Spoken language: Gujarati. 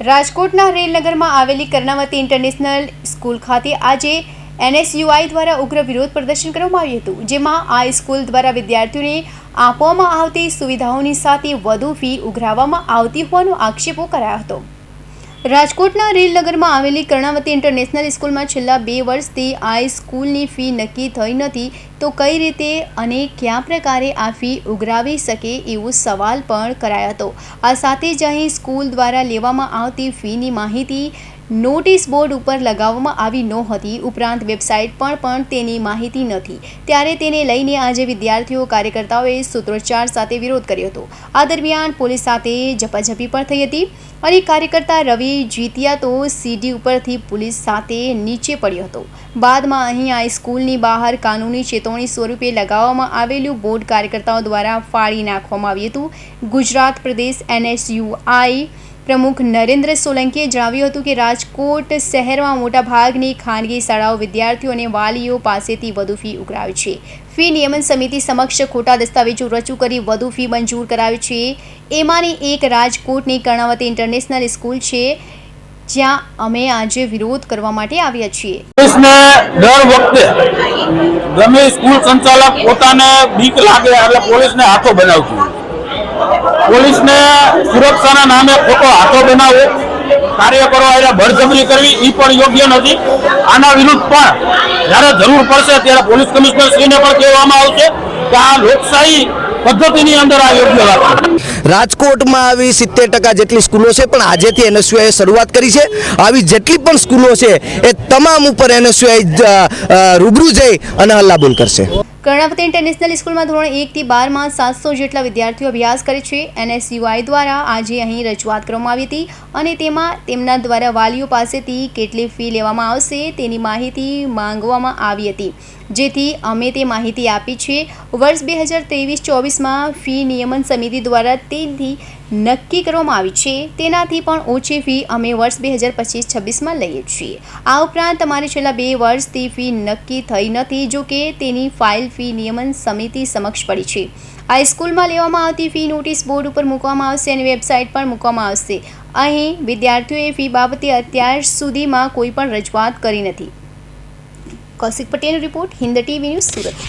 રાજકોટના રેલનગરમાં આવેલી કર્ણાવતી ઇન્ટરનેશનલ સ્કૂલ ખાતે આજે એનએસયુઆઈ દ્વારા ઉગ્ર વિરોધ પ્રદર્શન કરવામાં આવ્યું હતું, જેમાં આ સ્કૂલ દ્વારા વિદ્યાર્થીઓને આપવામાં આવતી સુવિધાઓની સાથે વધુ ફી ઉઘરાવવામાં આવતી હોવાનો આક્ષેપો કરાયો હતો. રાજકોટના રેલનગરમાં આવેલી કર્ણાવતી ઇન્ટરનેશનલ સ્કૂલમાં છેલ્લા બે વર્ષથી આ સ્કૂલની ફી નક્કી થઈ નથી. તો કઈ રીતે અને કયા પ્રકારે આ ફી ઉઘરાવી શકે એવો સવાલ પણ કરાયો હતો. આ સાથે જ અહીં સ્કૂલ દ્વારા લેવામાં આવતી ફીની માહિતી નોટિસ બોર્ડ ઉપર લગાવવામાં આવી નહોતી. ઉપરાંત વેબસાઇટ પર પણ તેની માહિતી નથી. ત્યારે તેને લઈને આજે વિદ્યાર્થીઓ કાર્યકર્તાઓએ સૂત્રોચ્ચાર સાથે વિરોધ કર્યો હતો. આ દરમિયાન પોલીસ સાથે ઝપાઝપી પણ થઈ હતી અને કાર્યકર્તા રવિ જીતિયા તો સીડી ઉપરથી પોલીસ સાથે નીચે પડ્યો હતો. બાદમાં અહીં આ સ્કૂલની બહાર કાનૂની ચેતવણી સ્વરૂપે લગાવવામાં આવેલું બોર્ડ કાર્યકર્તાઓ દ્વારા ફાળી નાખવામાં આવ્યું હતું. ગુજરાત પ્રદેશ એનએસયુઆઈ પ્રમુખ નરેન્દ્ર સોલંકીએ જણાવ્યું હતું કે રાજકોટ શહેરમાં મોટાભાગની ખાનગી શાળાઓ વિદ્યાર્થીઓ અને વાલીઓ પાસેથી વધુ ફી ઉઘરાવે છે. ફી નિયમન સમિતિ સમક્ષ ખોટા દસ્તાવેજો રજૂ કરી વધુ ફી મંજૂર કરાવી છે. એમાંની એક રાજકોટની કર્ણાવતી ઇન્ટરનેશનલ સ્કૂલ છે, જ્યાં અમે આજે વિરોધ કરવા માટે આવ્યા છીએ. દર વખતે ગમે સ્કૂલ સંચાલક પોતાને બીક લાગે એટલે પોલીસને હાથો બનાવતી. પોલીસને સુરક્ષાના નામે ખોટો હાથો બનાવવો કાર્યકરો એટલે બળજબરી કરવી એ પણ યોગ્ય નથી. આના વિરુદ્ધ પણ જ્યારે જરૂર પડશે ત્યારે પોલીસ કમિશનર શ્રીને પણ કહેવામાં આવશે. આ લોકશાહી પદ્ધતિની અંદર આ યોગ્ય વાત રાજકોટમાં આવી સિત્તેર ટકા જેટલી સ્કૂલો છે પણ આજેથી એનએસયુઆઈએ શરૂઆત કરી છે. આવી જેટલી પણ સ્કૂલો છે એ તમામ ઉપર એનએસયુઆઈ રૂબરૂ જઈ અને હલ્લાબોલ કરશે. કર્ણાવતી ઇન્ટરનેશનલ સ્કૂલમાં ધોરણ એકથી બારમાં સાતસો જેટલા વિદ્યાર્થીઓ અભ્યાસ કરે છે. એનએસયુઆઈ દ્વારા આજે અહીં રજૂઆત કરવામાં આવી હતી અને તેમાં તેમના દ્વારા વાલીઓ પાસેથી કેટલી ફી લેવામાં આવશે તેની માહિતી માંગવામાં આવી હતી. જેથી અમે તે માહિતી આપી છે વર્ષ બે હજાર ત્રેવીસ ચોવીસમાં ફી નિયમન સમિતિ દ્વારા તેથી નક્કી કરવામાં આવી છે. તેનાથી પણ ઓછી ફી અમે વર્ષ બે હજાર પચીસ છવ્વીસમાં લઈએ છીએ. આ ઉપરાંત તમારે છેલ્લા બે વર્ષથી ફી નક્કી થઈ નથી, જો કે તેની ફાઇલ ફી નિયમન સમિતિ સમક્ષ પડી છે. આ સ્કૂલમાં લેવામાં આવતી ફી નોટિસ બોર્ડ ઉપર મૂકવામાં આવશે અને વેબસાઇટ પર મૂકવામાં આવશે. અહીં વિદ્યાર્થીઓએ ફી બાબતે અત્યાર સુધીમાં કોઈ પણ રજૂઆત કરી નથી. Kaushik Patel report Hind TV news Surat